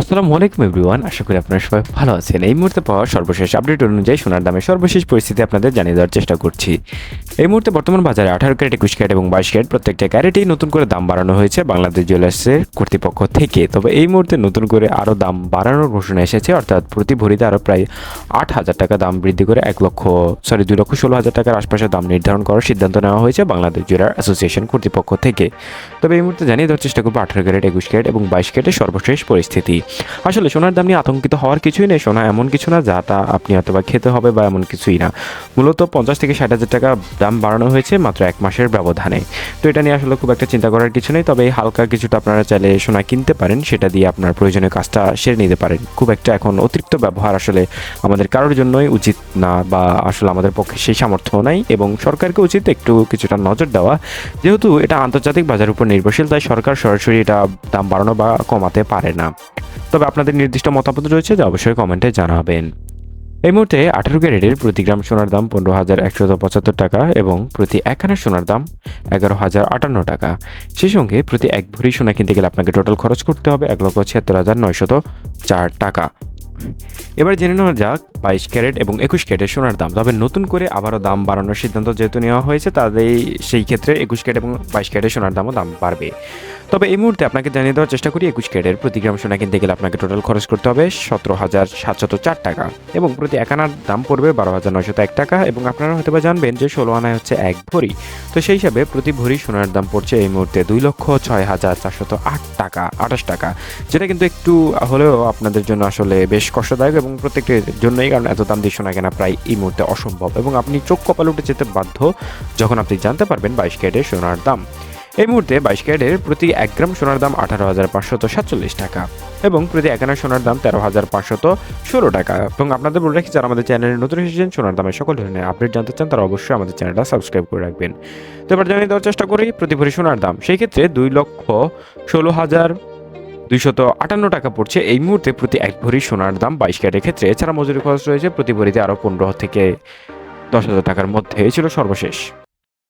আসসালামু আলাইকুম এভরিওয়ান, আশা করি আপনারা সবাই ভালো আছেন। এই মুহূর্তে পাওয়া সর্বশেষ আপডেট অনুযায়ী সোনার দামের সর্বশেষ পরিস্থিতি আপনাদের জানিয়ে দেওয়ার চেষ্টা করছি। এই মুহূর্তে বর্তমান বাজারে আঠারো ক্যারেট, একুশ ক্যারেট এবং বাইশ ক্যারেট প্রত্যেকটা ক্যারেটেই নতুন করে দাম বাড়ানো হয়েছে বাংলাদেশ জুয়েলার্সের কর্তৃপক্ষ থেকে। তবে এই মুহূর্তে নতুন করে আরও দাম বাড়ানোর ঘোষণা এসেছে, অর্থাৎ প্রতি ভরিতে আরও প্রায় আট হাজার টাকা দাম বৃদ্ধি করে এক লক্ষ, সরি, দুই লক্ষ ষোলো হাজার টাকার আশপাশে দাম নির্ধারণ করার সিদ্ধান্ত নেওয়া হয়েছে বাংলাদেশ জুয়েলার অ্যাসোসিয়েশন কর্তৃপক্ষ থেকে। তবে এই মুহূর্তে জানিয়ে দেওয়ার চেষ্টা করব আঠারো ক্যারেট, একুশ ক্যারেট এবং বাইশ ক্যারেটের সর্বশেষ পরিস্থিতি। আসলে সোনার দাম নিয়ে আতঙ্কিত হওয়ার কিছুই নেই সোনা, এমন কিছু না যা তা আপনি হয়তো বা খেতে হবে বা এমন কিছুই না। মূলত পঞ্চাশ থেকে ষাট হাজার টাকা দাম বাড়ানো হয়েছে মাত্র এক মাসের ব্যবধানে। তো এটা নিয়ে আসলে খুব একটা চিন্তা করার কিছু নেই, তবে এই হালকা কিছুটা আপনারা চাইলে সোনা কিনতে পারেন, সেটা দিয়ে আপনার প্রয়োজনীয় কাজটা সেরে নিতে পারেন। খুব একটা এখন অতিরিক্ত ব্যবহার আসলে আমাদের কারোর জন্যই উচিত না বা আসলে আমাদের পক্ষে সেই সামর্থ্য নাই এবং সরকারকে উচিত একটু কিছুটা নজর দেওয়া। যেহেতু এটা আন্তর্জাতিক বাজারের উপর নির্ভরশীল, তাই সরকার সরাসরি এটা দাম বাড়ানো বা কমাতে পারে না। তবে আপনাদের নির্দিষ্ট মতামত রয়েছে যা অবশ্যই কমেন্টে জানাবেন। এই মুহূর্তে আঠারো ক্যারেটের প্রতি গ্রাম সোনার দাম পনেরো হাজার একশত পঁচাত্তর টাকা এবং প্রতি একখানা সোনার দাম এগারো হাজার আটান্ন টাকা। সেই সঙ্গে প্রতি এক ভরি সোনা কিনতে গেলে আপনাকে টোটাল খরচ করতে হবে এক লক্ষ ছিয়াত্তর হাজার নয়শত চার টাকা। এবার জেনে নেওয়া যাক, বাইশ ক্যারেট এবং একুশ ক্যারেটের সোনার দাম। তবে নতুন করে আবারও দাম বাড়ানোর সিদ্ধান্ত যেহেতু নেওয়া হয়েছে তাদের সেই ক্ষেত্রে একুশ ক্যারেট এবং বাইশ ক্যারেটের সোনার দামও দাম বাড়বে। তবে এই মুহূর্তে আপনাকে জানিয়ে দেওয়ার চেষ্টা করি, একুশ ক্যারেটের প্রতি গ্রাম সোনা কিনতে গেলে আপনাকে টোটাল খরচ করতে হবে সতেরো হাজার সাতশত চার টাকা এবং প্রতি এক আনার দাম পড়বে বারো হাজার নয়শত এক টাকা এবং আপনারা হয়তো বা জানবেন যে ষোলো আনায় হচ্ছে এক ভরি। তো সেই হিসাবে প্রতি ভরি সোনার দাম পড়ছে এই মুহূর্তে দুই লক্ষ ছয় হাজার চারশত আট টাকা, আঠাশ টাকা। যেটা কিন্তু একটু হলেও আপনাদের জন্য আসলে বেশ কষ্টদায়ক এবং প্রত্যেকটির জন্যই, কারণ এত দাম দিয়ে সোনা কেনা প্রায় এই মুহূর্তে অসম্ভব এবং আপনি চোখ কপাল উঠে যেতে বাধ্য যখন আপনি জানতে পারবেন বাইশ ক্যারেটের সোনার দাম। এই মুহূর্তে বাইশ ক্যারেটের প্রতি এক গ্রাম সোনার দাম আঠারো হাজার পাঁচশত সাতচল্লিশ টাকা এবং প্রতি এক আনা সোনার দাম তেরো হাজার পাঁচশত ষোলো টাকা। এবং আপনাদের বলে রাখি, যারা আমাদের চ্যানেলে নতুন এসেছেন, সোনার দামের সকল ধরনের আপডেট জানতে চান, তারা অবশ্যই আমাদের চ্যানেলটা সাবস্ক্রাইব করে রাখবেন। তো এবার জানিয়ে দেওয়ার চেষ্টা করি প্রতি ভরি সোনার দাম। সেই ক্ষেত্রে দুই লক্ষ ষোলো হাজার দুইশত আটান্ন টাকা পড়ছে। এই মুহূর্তে প্রতি এক ভরি সোনার দাম বাইশ ক্যারেটের ক্ষেত্রে। এছাড়া মজুরি খরচ রয়েছে প্রতি ভরিতে আরও পনেরো থেকে দশ হাজার টাকার মধ্যে। ছিল সর্বশেষ।